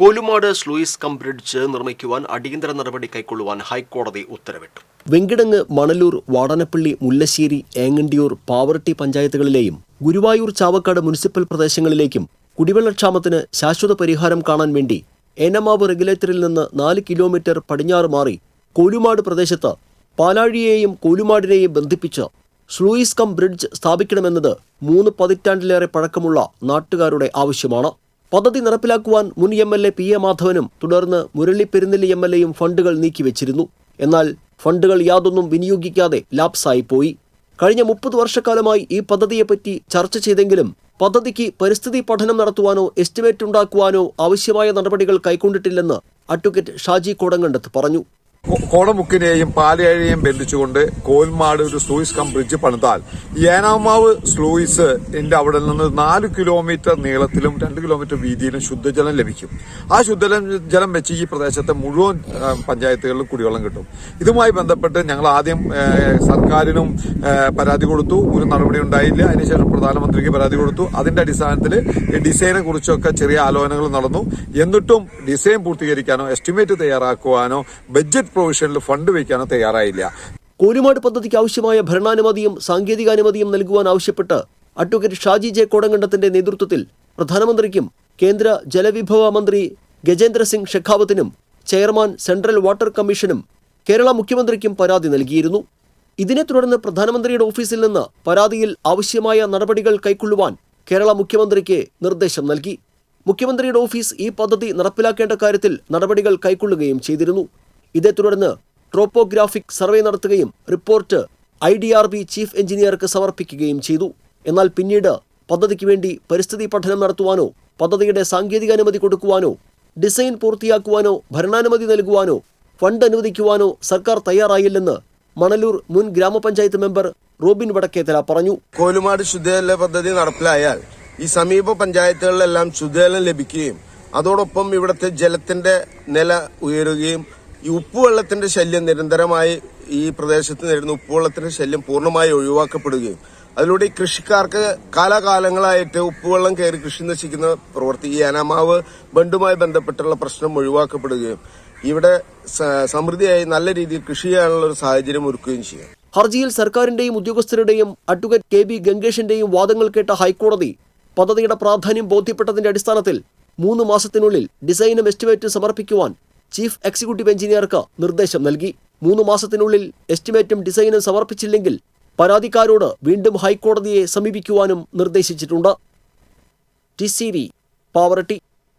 കോലുമാട് sluice cum bridge നിർമ്മിക്കുവാൻ അടിയന്തര നടപടി കൈക്കൊള്ളുവാൻ ഹൈക്കോടതി ഉത്തരവിട്ടു. വെങ്കിടങ്ങ് മണലൂർ വാടനപ്പള്ളി മുല്ലശ്ശേരി ഏങ്ങണ്ടിയൂർ പാവറട്ടി പഞ്ചായത്തുകളിലെയും ഗുരുവായൂർ ചാവക്കാട് മുനിസിപ്പൽ പ്രദേശങ്ങളിലേക്കും കുടിവെള്ളക്ഷാമത്തിന് ശാശ്വത പരിഹാരം കാണാൻ വേണ്ടി ഏനമാവ് റെഗുലേറ്ററിൽ നിന്ന് നാല് കിലോമീറ്റർ പടിഞ്ഞാറ് മാറി കോലുമാട് പ്രദേശത്ത് പാലാഴിയെയും കോലുമാടിനെയും ബന്ധിപ്പിച്ച് സ്ലൂയിസ് കം ബ്രിഡ്ജ് സ്ഥാപിക്കണമെന്നത് മൂന്ന് പതിറ്റാണ്ടിലേറെ പഴക്കമുള്ള നാട്ടുകാരുടെ ആവശ്യമാണ്. പദ്ധതി നടപ്പിലാക്കുവാൻ മുൻ M L A P A മാധവനും തുടർന്ന് മുരളി പെരുന്നെല്ലി എം എൽ എയും ഫണ്ടുകൾ നീക്കിവെച്ചിരുന്നു. എന്നാൽ ഫണ്ടുകൾ യാതൊന്നും വിനിയോഗിക്കാതെ ലാപ്സായിപ്പോയി കഴിഞ്ഞ മുപ്പത് വർഷക്കാലമായി ഈ പദ്ധതിയെപ്പറ്റി ചർച്ച ചെയ്തെങ്കിലും പദ്ധതിക്ക് പരിസ്ഥിതി പഠനം നടത്തുവാനോ എസ്റ്റിമേറ്റ് ഉണ്ടാക്കുവാനോ ആവശ്യമായ നടപടികൾ കൈക്കൊണ്ടിട്ടില്ലെന്ന് അഡ്വക്കേറ്റ് ഷാജി കോടങ്കണ്ടത്ത് പറഞ്ഞു. കോടമുക്കിനെയും പാലയഴിയെയും ബന്ധിച്ചുകൊണ്ട് കോൽമാട് ഒരു സ്ലൂയിസ് കം ബ്രിഡ്ജ് പണിതാൽ ഏനാമാവ് സ്ലൂയിസ് എന്റെ അവിടെ നിന്ന് നാല് കിലോമീറ്റർ നീളത്തിലും രണ്ട് കിലോമീറ്റർ വീതിയിലും ശുദ്ധജലം ലഭിക്കും. ആ ശുദ്ധജലം ജലം വെച്ച് ഈ പ്രദേശത്തെ മുഴുവൻ പഞ്ചായത്തുകളിലും കുടിവെള്ളം കിട്ടും. ഇതുമായി ബന്ധപ്പെട്ട് ഞങ്ങൾ ആദ്യം സർക്കാരിനും പരാതി കൊടുത്തു. ഒരു നടപടി ഉണ്ടായില്ല. അതിനുശേഷം പ്രധാനമന്ത്രിക്ക് പരാതി കൊടുത്തു. അതിന്റെ അടിസ്ഥാനത്തിൽ ഡിസൈനെ കുറിച്ചൊക്കെ ചെറിയ ആലോചനകൾ നടന്നു. എന്നിട്ടും ഡിസൈൻ പൂർത്തീകരിക്കാനോ എസ്റ്റിമേറ്റ് തയ്യാറാക്കുവാനോ ബഡ്ജറ്റ് പ്രൊവിഷനിൽ ഫണ്ട് വയ്ക്കാനോ തയ്യാറായില്ല. കോലുമാട് പദ്ധതിക്ക് ആവശ്യമായ ഭരണാനുമതിയും സാങ്കേതികാനുമതിയും നൽകുവാൻ ആവശ്യപ്പെട്ട് അഡ്വക്കേറ്റ് ഷാജി ജെ കോടങ്കണ്ടത്തിന്റെ നേതൃത്വത്തിൽ പ്രധാനമന്ത്രിക്കും കേന്ദ്ര ജലവിഭവ മന്ത്രി ഗജേന്ദ്ര സിംഗ് ഷെഖാവത്തിനും ചെയർമാൻ സെൻട്രൽ വാട്ടർ കമ്മീഷനും കേരള മുഖ്യമന്ത്രിക്കും പരാതി നൽകിയിരുന്നു. ഇതിനെ തുടർന്ന് പ്രധാനമന്ത്രിയുടെ ഓഫീസിൽ നിന്ന് പരാതിയിൽ ആവശ്യമായ നടപടികൾ കൈക്കൊള്ളുവാൻ കേരള മുഖ്യമന്ത്രിക്ക് നിർദ്ദേശം നൽകി. മുഖ്യമന്ത്രിയുടെ ഓഫീസ് ഈ പദ്ധതി നടപ്പിലാക്കേണ്ട കാര്യത്തിൽ നടപടികൾ കൈക്കൊള്ളുകയും ചെയ്തിരുന്നു. ഇതേ തുടർന്ന് ട്രോപ്പോഗ്രാഫിക് സർവേ നടത്തുകയും report I D R B chief എഞ്ചിനീയർക്ക് സമർപ്പിക്കുകയും ചെയ്തു. എന്നാൽ പിന്നീട് പദ്ധതിക്ക് വേണ്ടി പരിസ്ഥിതി പഠനം നടത്തുവാനോ പദ്ധതിയുടെ സാങ്കേതിക അനുമതി കൊടുക്കുവാനോ ഡിസൈൻ പൂർത്തിയാക്കുവാനോ ഭരണാനുമതി നൽകുവാനോ ഫണ്ട് അനുവദിക്കുവാനോ സർക്കാർ തയ്യാറായില്ലെന്ന് മണലൂർ മുൻ ഗ്രാമപഞ്ചായത്ത് മെമ്പർ റോബിൻ വടക്കേത്തല പറഞ്ഞു. കോലുമാട് ശുദ്ധജല പദ്ധതി നടപ്പിലായാൽ ഈ സമീപ പഞ്ചായത്തുകളിലെല്ലാം ശുദ്ധജലം ലഭിക്കുകയും അതോടൊപ്പം ഇവിടുത്തെ ജലത്തിന്റെ നില ഉയരുകയും ഈ ഉപ്പുവെള്ളത്തിന്റെ ശല്യം നിരന്തരമായി ഈ പ്രദേശത്ത് നേരിടുന്ന ഉപ്പുവെള്ളത്തിന്റെ ശല്യം പൂർണമായി ഒഴിവാക്കപ്പെടുകയും അതിലൂടെ ഈ കൃഷിക്കാർക്ക് കാലാകാലങ്ങളായിട്ട് ഉപ്പുവെള്ളം കയറി കൃഷി നശിക്കുന്ന പ്രവൃത്തി ഈ അനാമാവ് ബണ്ടുമായി ബന്ധപ്പെട്ടുള്ള പ്രശ്നം ഒഴിവാക്കപ്പെടുകയും ഇവിടെ സമൃദ്ധിയായി നല്ല രീതിയിൽ കൃഷി ചെയ്യാനുള്ള ഒരു സാഹചര്യം ഒരുക്കുകയും ചെയ്യും. ഹർജിയിൽ സർക്കാരിന്റെയും ഉദ്യോഗസ്ഥരുടെയും അഡ്വക്കേറ്റ് കെ ബി ഗംഗേഷിന്റെയും വാദങ്ങൾ കേട്ട ഹൈക്കോടതി പദ്ധതിയുടെ പ്രാധാന്യം ബോധ്യപ്പെട്ടതിന്റെ അടിസ്ഥാനത്തിൽ മൂന്ന് മാസത്തിനുള്ളിൽ ഡിസൈനും എസ്റ്റിമേറ്റും സമർപ്പിക്കുവാൻ ചീഫ് എക്സിക്യൂട്ടീവ് എഞ്ചിനീയർക്ക് നിർദ്ദേശം നൽകി. മൂന്ന് മാസത്തിനുള്ളിൽ എസ്റ്റിമേറ്റും ഡിസൈനും സമർപ്പിച്ചില്ലെങ്കിൽ പരാതിക്കാരോട് വീണ്ടും ഹൈക്കോടതിയെ സമീപിക്കുവാനും നിർദ്ദേശിച്ചിട്ടുണ്ട്. T C V Pavaratty.